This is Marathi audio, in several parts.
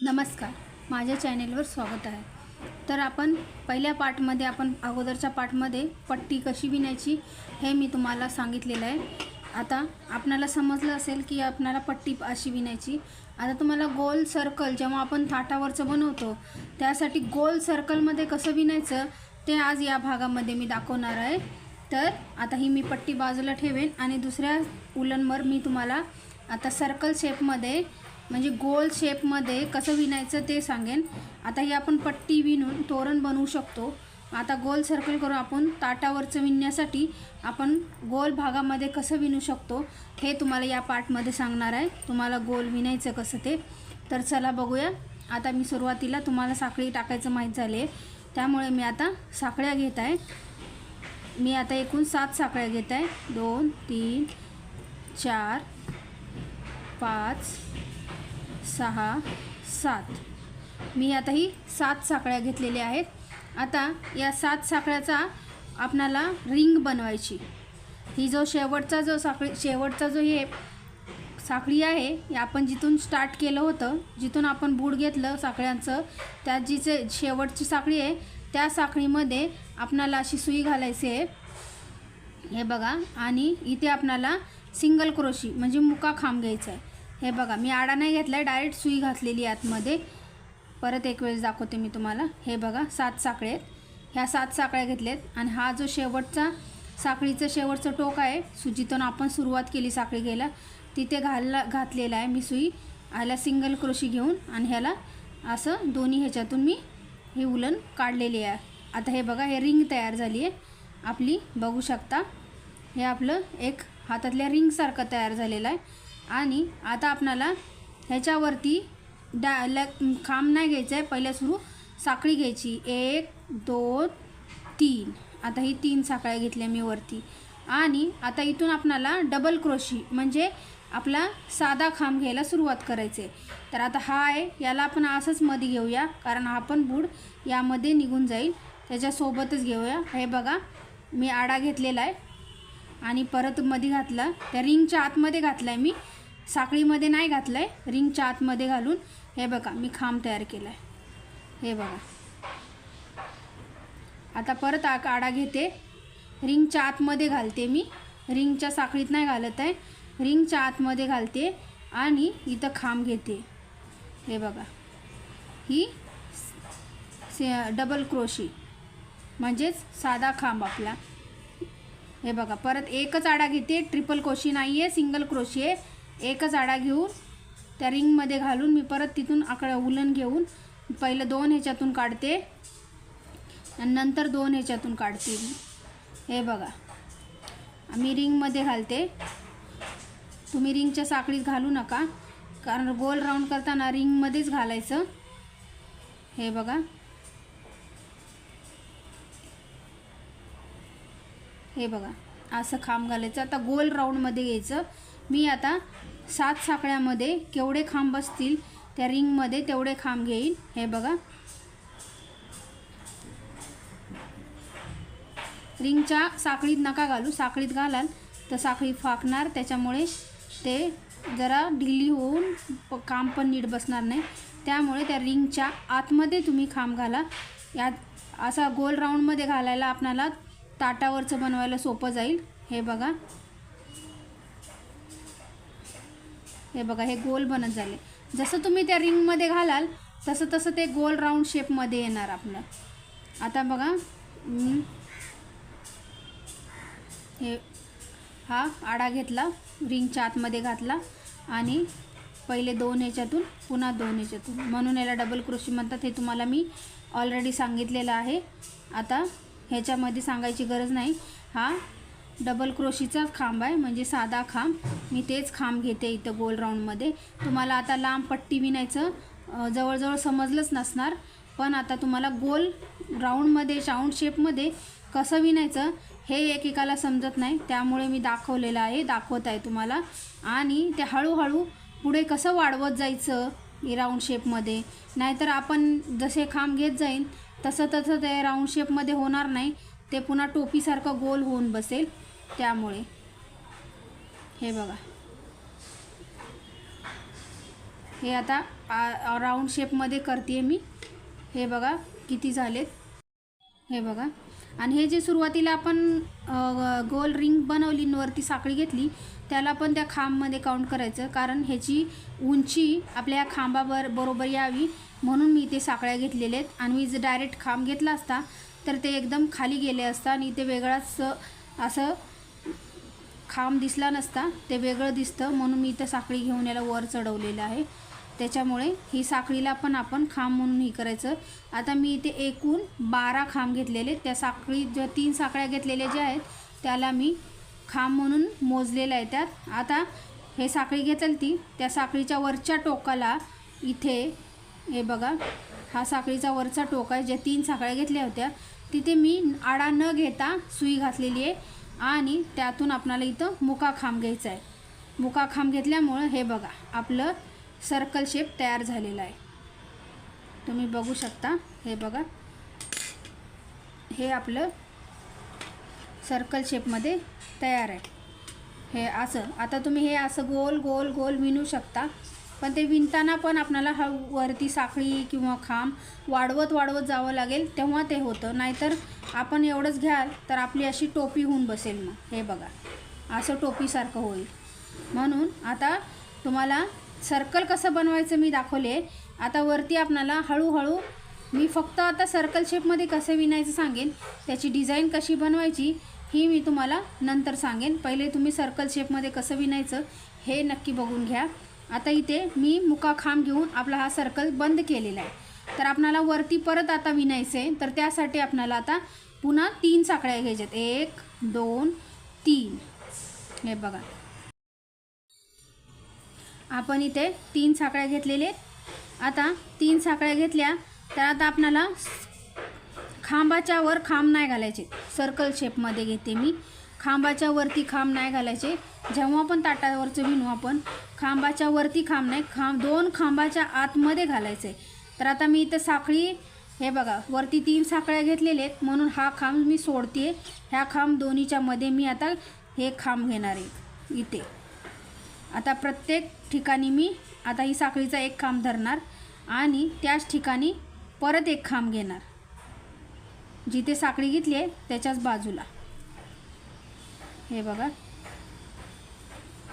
नमस्कार. माझ्या चॅनेलवर स्वागत आहे. तर आपण पहिल्या पार्टमध्ये आपण अगोदरच्या पार्टमध्ये पट्टी कशी विणायची हे मी तुम्हाला सांगितलेलं आहे. आता आपणाला समजलं असेल की आपणाला पट्टी अशी विणायची. आता तुम्हाला गोल सर्कल जेव्हा आपण थाटावरचं बनवतो त्यासाठी गोल सर्कलमध्ये कसं विणायचं ते आज या भागामध्ये मी दाखवणार आहे. तर आता ही मी पट्टी बाजूला ठेवेन आणि दुसऱ्या उलनवर मी तुम्हाला आता सर्कल शेपमध्ये म्हणजे गोल शेपमध्ये कसं विणायचं ते सांगेन. आता ही आपण पट्टी विणून तोरण बनवू शकतो. आता गोल सर्कल करून आपण ताटावरचं विणण्यासाठी आपण गोल भागामध्ये कसं विणू शकतो हे तुम्हाला या पार्टमध्ये सांगणार आहे. तुम्हाला गोल विणायचं कसं ते. तर चला बघूया. आता मी सुरुवातीला तुम्हाला साखळी टाकायचं माहीत झाले आहे. त्यामुळे मी आता साखळ्या घेत आहे. मी आता एकूण सात साखळ्या घेत आहे. दोन तीन चार पाच सहा सात. मी आता ही सात साखळ्या घेतलेल्या आहेत. आता या सात साखळ्याचा आपणाला रिंग बनवायची. ही जो शेवटचा जो साखळी शेवटचा जो हे साखळी आहे हे आपण जिथून स्टार्ट केलं होतं जिथून आपण बूड घेतलं साखळ्यांचं त्या जिचे शेवटची साखळी आहे त्या साखळीमध्ये आपणाला अशी सुई घालायची आहे. हे बघा आणि इथे आपणाला सिंगल क्रोशी म्हणजे मुका खांब घ्यायचा आहे. हे बघा मी आडा नाही घेतला आहे डायरेक्ट सुई घातलेली आहे आतमध्ये. परत एक वेळेस दाखवते मी तुम्हाला. हे बघा सात साखळे आहेत. ह्या सात साखळ्या घेतल्यात आणि हा जो शेवटचा साखळीचं शेवटचं टोक आहे सुजीतून आपण सुरुवात केली साखळी घ्यायला. तिथे घालला घातलेला आहे मी सुई. ह्याला सिंगल क्रोशी घेऊन आणि ह्याला असं दोन्ही ह्याच्यातून मी हे उलन काढलेली आहे. आता हे बघा हे रिंग तयार झाली आहे. आपली बघू शकता. हे आपलं एक हातातल्या रिंगसारखं तयार झालेलं आहे. आणि आता आपणाला ह्याच्यावरती डा ल खांब नाही घ्यायचं आहे. पहिल्या सुरू साखळी घ्यायची. एक दोन तीन. आता ही तीन साखळ्या घेतल्या मी वरती. आणि आता इथून आपणाला डबल क्रोशी म्हणजे आपला साधा खांब घ्यायला सुरुवात करायचे आहे. तर आता हा आहे. याला आपण असंच मध्ये घेऊया कारण हा पण बूड यामध्ये निघून जाईल. त्याच्यासोबतच घेऊया. हे बघा मी आडा घेतलेला आहे. आणि परत मध्ये घातला. त्या रिंगच्या आतमध्ये घातला आहे मी. साखळीमध्ये नाही घातलं आहे रिंगच्या आतमध्ये घालून. हे बघा मी खांब तयार केला आहे हे बघा. आता परत आ आडा घेते. रिंगच्या आतमध्ये घालते मी. रिंगच्या साखळीत नाही घालत आहे. रिंगच्या आतमध्ये घालते आणि इथं खांब घेते. हे बघा. ही से डबल क्रोशी म्हणजेच साधा खांब आपला. हे बघा परत एकच आडा घेते. ट्रिपल क्रोशी नाही आहे सिंगल क्रोशी आहे एकच आडा घेऊन त्या रिंगमध्ये घालून मी परत तिथून आकडा उलन घेऊन पहिलं दोन ह्याच्यातून काढते आणि नंतर दोन ह्याच्यातून काढते हे बघा. मी रिंगमध्ये घालते. तुम्ही रिंगच्या साखळीत घालू नका. कारण गोल राऊंड करताना रिंगमध्येच घालायचं. हे बघा. हे बघा. असं खांब घालायचं. आता गोल राऊंडमध्ये घ्यायचं. मी आता सात साखळ्यामध्ये केवढे खांब बसतील त्या रिंगमध्ये तेवढे खांब घेईल हे बघा. रिंगच्या साखळीत नका घालू. साखळीत घालाल तर साखळी फाकणार. त्याच्यामुळे ते जरा ढिली होऊन प काम पण नीट बसणार नाही. त्यामुळे त्या रिंगच्या आतमध्ये तुम्ही खांब घाला. यात असा गोल राऊंडमध्ये घालायला आपणाला ताटावरचं बनवायला सोपं जाईल. हे बघा. हे बघा हे गोल बनत झाले. जसं तुम्ही त्या रिंगमध्ये घालाल तसं तसं ते गोल राऊंड शेपमध्ये येणार आपलं. आता बघा हे हा आडा घेतला रिंगच्या आतमध्ये घातला आणि पहिले दोन ह्याच्यातून पुन्हा दोन ह्याच्यातून. म्हणून याला डबल क्रोशी म्हणतात हे तुम्हाला मी ऑलरेडी सांगितलेलं आहे. आता ह्याच्यामध्ये सांगायची गरज नाही. हा डबल क्रोशीचाच खांब आहे म्हणजे साधा खांब. मी तेच खांब घेते इथं गोल राऊंडमध्ये तुम्हाला आता लांब पट्टी विणायचं जवळजवळ समजलंच नसणार. पण आता तुम्हाला गोल राऊंडमध्ये राऊंड शेपमध्ये कसं विणायचं हे एकेकाला समजत नाही. त्यामुळे मी दाखवलेलं आहे दाखवत आहे तुम्हाला. आणि ते हळूहळू पुढे कसं वाढवत जायचं राऊंड शेपमध्ये नाहीतर आपण जसे खांब घेत जाईन तसं तसं ते राऊंड शेपमध्ये होणार नाही. ते पुन्हा टोपीसारखं गोल होऊन बसेल. त्यामुळे हे बघा. हे आता राऊंड शेपमध्ये करते मी. हे बघा किती झालेत. हे बघा. आणि हे जे सुरुवातीला आपण गोल रिंग बनवली वरती साखळी घेतली त्याला पण त्या खांबमध्ये काउंट करायचं. कारण ह्याची उंची आपल्या या खांबावर बरोबर यावी. म्हणून मी ते साखळ्या घेतलेल्या आहेत. आणि मी जर डायरेक्ट खांब घेतला असता तर ते एकदम खाली गेले असता आणि इथे वेगळाच असं खांब दिसला नसता ते वेगळं दिसतं म्हणून मी इथं साखळी घेऊन याला वर चढवलेलं आहे. त्याच्यामुळे ही साखळीला पण आपण खांब म्हणून हे करायचं. आता मी इथे एकूण बारा खांब घेतलेले त्या साखळी ज्या तीन साखळ्या घेतलेल्या ज्या आहेत त्याला मी खांब म्हणून मोजलेलं आहे त्यात. आता हे साखळी घेतली ती त्या साखळीच्या वरच्या टोकाला इथे हे बघा हा साखळीचा वरचा टोक आहे ज्या तीन साखळ्या घेतल्या होत्या तिथे मी आडा न घेता सुई घातलेली आहे. आणि त्यातून आपणाला इथं मुका खांब घ्यायचा आहे. मुका खांब घेतल्यामुळं हे बघा आपलं सर्कल शेप तयार झालेला आहे. तुम्ही बघू शकता हे बघा. हे आपलं सर्कल शेपमध्ये तयार आहे. हे असं आता तुम्ही हे असं गोल गोल गोल विणू शकता पण ते विणताना पण आपल्याला हा वरती साखळी किंवा खांब वाढवत वाढवत जावं लागेल तेव्हा ते होतं. नाहीतर आपण एवढंच घ्याल तर आपली अशी टोपी होऊन बसेल मग. हे बघा. असं टोपीसारखं होईल. म्हणून आता तुम्हाला सर्कल कसं बनवायचं मी दाखवले. आता वरती आपणाला हळूहळू मी फक्त आता सर्कल शेपमध्ये कसं विणायचं सांगेन त्याची डिझाईन कशी बनवायची ही मी तुम्हाला नंतर सांगेन. पहिले तुम्ही सर्कल शेपमध्ये कसं विणायचं हे नक्की बघून घ्या. आता इथे मी मुका खांब घेऊन आपला हा सर्कल बंद केलेला आहे. तर आपणाला वरती परत आता विणायचं आहे तर त्यासाठी आपणाला आता पुन्हा तीन साखळ्या घ्यायच्यात. एक दोन तीन. हे बघा. आपण इथे तीन साखळ्या घेतलेले आता तीन साखळ्या घेतल्या तर आता आपणाला खांबाच्या वर खांब नाही घालायचे. सर्कल शेपमध्ये घेते मी. खांबाच्या वरती खांब नाही घालायचे. जेव्हा पण ताटावरचं विणू आपण खांबाच्या वरती खांब नाही खांब दोन खांबाच्या आतमध्ये घालायचे. तर आता मी इथं साखळी हे बघा वरती तीन साखळ्या घेतलेल्या आहेत. म्हणून हा खांब मी सोडते ह्या खांब दोन्हीच्या मध्ये मी आता हे खांब घेणार आहे इथे. आता प्रत्येक ठिकाणी मी आता ही साखळीचा एक खांब धरणार आणि त्याच ठिकाणी परत एक खांब घेणार. जिथे साखळी घेतली आहे त्याच्याच बाजूला. हे बघा.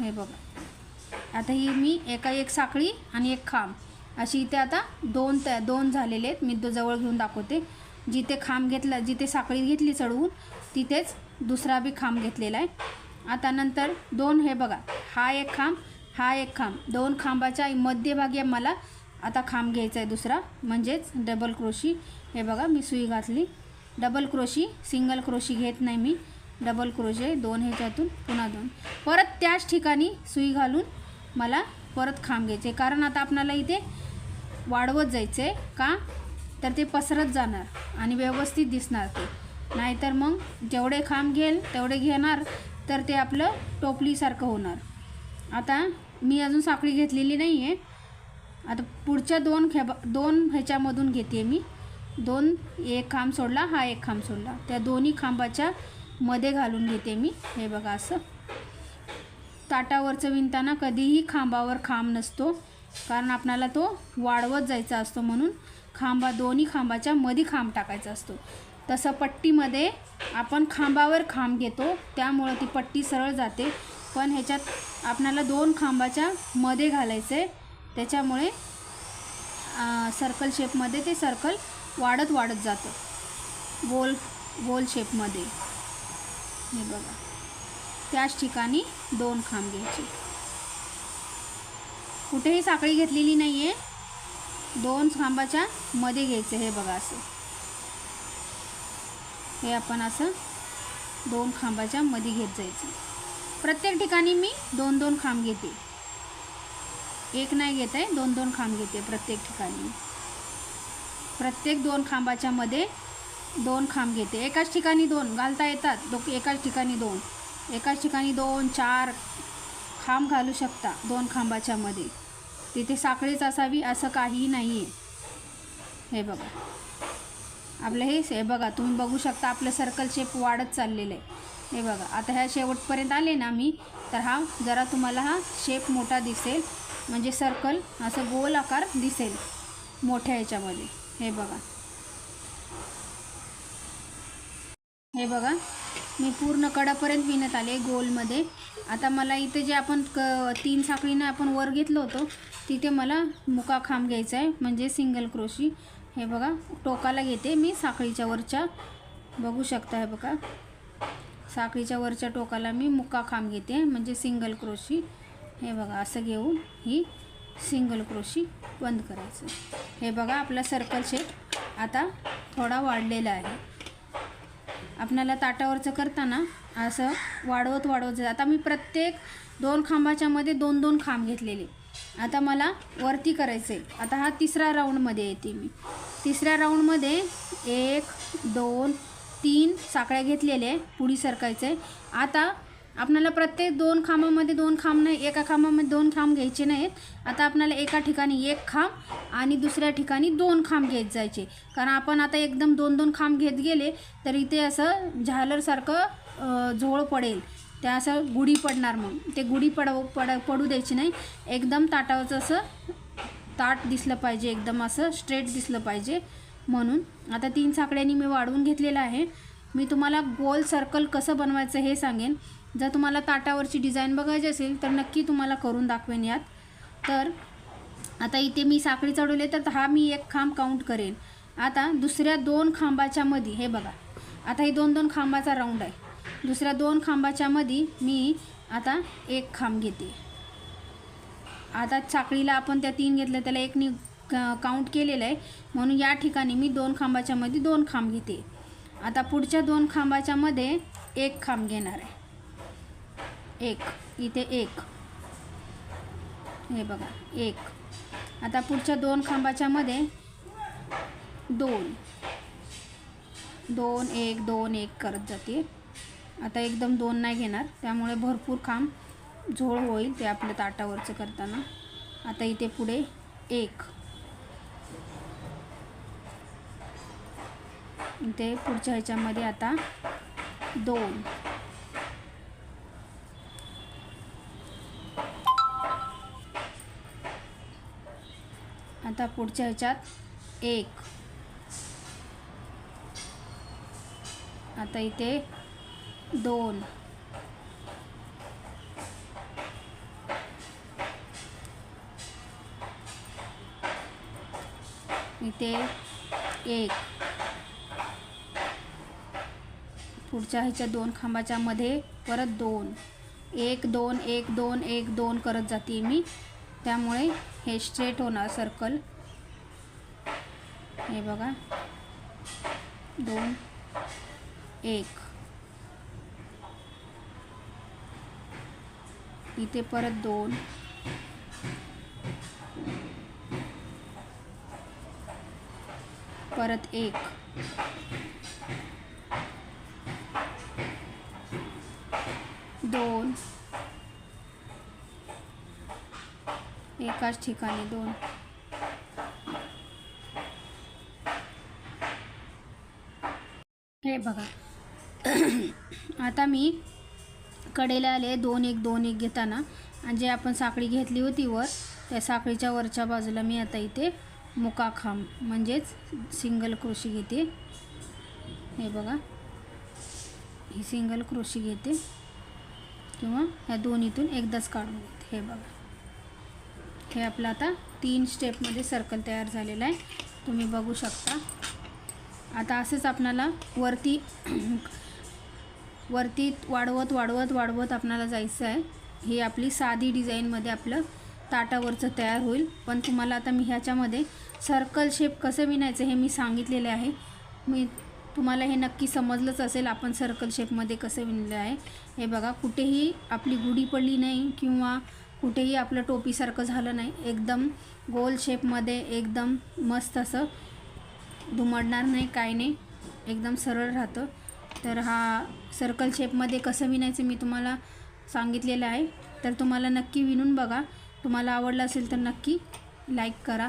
हे बघा. आता ही मी एका एक साखळी आणि एक खांब. अशी इथे आता दोन त्या दोन झालेले आहेत. मी तो जवळ घेऊन दाखवते. जिथे खांब घेतला जिथे साखळी घेतली चढवून तिथेच दुसरा बी खांब घेतलेला आहे. आता नंतर दोन हे बघा. हा एक खांब हा एक खांब. दोन खांबाच्या मध्यभागी मला आता खांब घ्यायचा आहे दुसरा. म्हणजेच डबल क्रोशी हे बघा मी सुई घातली. डबल क्रोशी सिंगल क्रोशी घेत नाही मी. डबल क्रोशे दोन ह्याच्यातून पुन्हा दोन. परत त्याच ठिकाणी सुई घालून मला परत खांब घ्यायचे. कारण आता आपणाला इथे वाढवत जायचं आहे का? तर ते पसरत जाणार आणि व्यवस्थित दिसणार ते. नाहीतर मग जेवढे खांब घेईल तेवढे घेणार तर ते आपलं टोपलीसारखं होणार. आता मी अजून साखळी घेतलेली नाही आहे आता पुढच्या दोन खेबा दोन ह्याच्यामधून घेते मी. दोन एक खांब सोडला हा एक खांब सोडला. त्या दोन्ही खांबाच्या मध्ये घालून घेते मी. हे बघा असं. ताटावरचं विणताना कधीही खांबावर खांब नसतो. कारण आपणाला तो वाढवत जायचा असतो म्हणून खांबा दोन्ही खांबाच्या मध्ये खांब टाकायचा असतो. तसं पट्टीमध्ये आपण खांबावर खांब घेतो त्यामुळं ती पट्टी सरळ जाते. पण ह्याच्यात आपणाला दोन खांबाच्या मध्ये घालायचं आहे त्याच्यामुळे सर्कल शेपमध्ये ते सर्कल वाढत वाढत जातं. गोल गोल शेपमध्ये हे बघा. त्याच ठिकाणी दोन खांब घ्यायचे. कुठेही साखळी घेतलेली नाही आहे दोन खांबाच्या मध्ये घ्यायचं हे बघा असं. हे आपण असं दोन खांबाच्या मध्ये घेत जायचं. प्रत्येक ठिकाणी मी दोन दोन खांब घेते. एक नाही घेत आहे दोन दोन खांब घेते प्रत्येक ठिकाणी. प्रत्येक दोन खांबाच्या मध्ये दोन खांब घेते. एकाच ठिकाणी दोन घालता येतात. दो एकाच ठिकाणी दोन. एकाच ठिकाणी दोन चार खांब घालू शकता दोन खांबाच्या मध्ये. तिथे साखळीच असावी असं काहीही नाही आहे हे बघा. आपलं हेच हे बघा तुम्ही बघू शकता आपलं सर्कल शेप वाढत चाललेलं आहे. हे बघा आता ह्या शेवटपर्यंत आले ना मी तर हा जरा तुम्हाला हा शेप मोठा दिसेल. म्हणजे सर्कल असं गोल आकार दिसेल मोठ्या ह्याच्यामध्ये. हे बघा. हे बघा. मी पूर्ण कडापर्यंत विणत आले गोलमध्ये. आता मला इथे जे आपण क तीन साखळीनं आपण वर घेतलं होतं तिथे मला मुका खांब घ्यायचा आहे म्हणजे सिंगल क्रोशी हे बघा टोकाला घेते मी साखळीच्या वरच्या. बघू शकता हे बघा. साखळीच्या वरच्या टोकाला मी मुका खांब घेते म्हणजे सिंगल क्रोशी हे बघा असं घेऊन ही सिंगल क्रोशी बंद करायचं. हे बघा आपला सर्कल शेप आता थोडा वाढलेला आहे. आपल्याला ताटावरचं करताना असं वाढवत वाढवत जात. आता मी प्रत्येक दोन खांबाच्या मध्ये दोन दोन खांब घेतलेले. आता मला वरती करायचं आहे आता हा तिसरा राऊंडमध्ये येते मी. तिसऱ्या राऊंडमध्ये एक दोन तीन साखळ्या घेतलेले पुढी सरकायचं आहे आता आपल्याला प्रत्येक दोन खांबामध्ये दोन खांब नाही एका खांबामध्ये दोन खांब घ्यायचे नाहीत. आता आपल्याला एका ठिकाणी एक खांब आणि दुसऱ्या ठिकाणी दोन खांब घेत जायचे. कारण आपण आता एकदम दोन दोन खांब घेत गेले तर इथे असं झालरसारखं झोळ पडेल. त्या असं गुढी पडणार मग. ते गुढी पड पड पडू द्यायची नाही. एकदम ताटावरचं असं ताट दिसलं पाहिजे एकदम असं स्ट्रेट दिसलं पाहिजे. म्हणून आता तीन साकड्यांनी मी वाढवून घेतलेलं आहे. मी तुम्हाला गोल सर्कल कसं बनवायचं हे सांगेन. जर तुम्हाला ताटावरची डिझाईन बघायची असेल तर नक्की तुम्हाला करून दाखवेन यात. तर आता इथे मी साखळी चढवले तर हा मी एक खांब काउंट करेन. आता दुसऱ्या दोन खांबाच्या मध्ये हे बघा. आता हे दोन दोन खांबाचा राऊंड आहे. दुसऱ्या दोन खांबाच्या मध्ये मी आता एक खांब घेते. आता साखळीला आपण त्या तीन घेतल्या त्याला एकनी काउंट केलेलं आहे. म्हणून या ठिकाणी मी दोन खांबाच्या मध्ये दोन खांब घेते. आता पुढच्या दोन खांबाच्या मध्ये एक खांब घेणार आहे. एक. इथे एक. हे बघा एक. आता पुढच्या दोन खांबाच्या मध्ये दोन. दोन एक दोन एक करत जाते. आता एकदम दोन नाही घेणार. त्यामुळे भरपूर खांब झोळ होईल ते आपल्या ताटावरचं करताना. आता इथे पुढे एक. इथे पुढच्या ह्याच्यामध्ये आता दोन. आता पुढच्या ह्याच्यात एक. आता इथे दोन. इथे एक. पुढच्या ह्याच्या दोन खांबाच्या मध्ये परत दोन. एक दोन एक दोन एक दोन करत जाते मी. त्यामुळे हे स्ट्रेट होणार सर्कल हे बघा. दोन एक. इथे परत दोन. परत एक. दोन. एकाच ठिकाणी दोन. हे बघा. आता मी कडेला आले दोन एक दोन एक घेताना आणि जे आपण साखळी घेतली होती वर त्या साखळीच्या वरच्या बाजूला मी आता इथे मुकाखांब म्हणजेच सिंगल क्रोशी घेते. हे बघा. ही सिंगल क्रोशी घेते. किंवा ह्या दोन्हीतून एकदाच काढून घेते. हे बघा. हे आपलं आता तीन स्टेपमध्ये सर्कल तयार झालेलं आहे. तुम्ही बघू शकता. आता असंच आपणाला वरती वरती वाढवत वाढवत वाढवत आपणाला जायचं आहे. ही आपली साधी डिझाईनमध्ये आपलं ताटावरचं तयार होईल. पण तुम्हाला आता मी ह्याच्यामध्ये सर्कल शेप कसं विणायचं हे मी सांगितलेले आहे. मी तुम्हाला हे नक्की समजलंच असेल आपण सर्कल शेपमध्ये कसं विणलं आहे. हे बघा कुठेही आपली गुढी पडली नाही किंवा कुठेही आपलं टोपीसारखं झालं नाही. एकदम गोल शेपमध्ये एकदम मस्त असं दुमडणार नाही काय नाही. एकदम सरळ राहतं. तर हा सर्कल शेपमध्ये कसं विणायचं मी तुम्हाला सांगितलेलं आहे. तर तुम्हाला नक्की विणून बघा. तुम्हाला आवडलं असेल तर नक्की लाईक करा.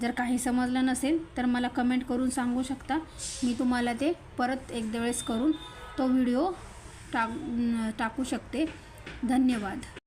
जर काही समजलं नसेल तर मला कमेंट करून सांगू शकता. मी तुम्हाला ते परत एकदा वेळेस करून तो व्हिडिओ टाक टाकू शकते. धन्यवाद.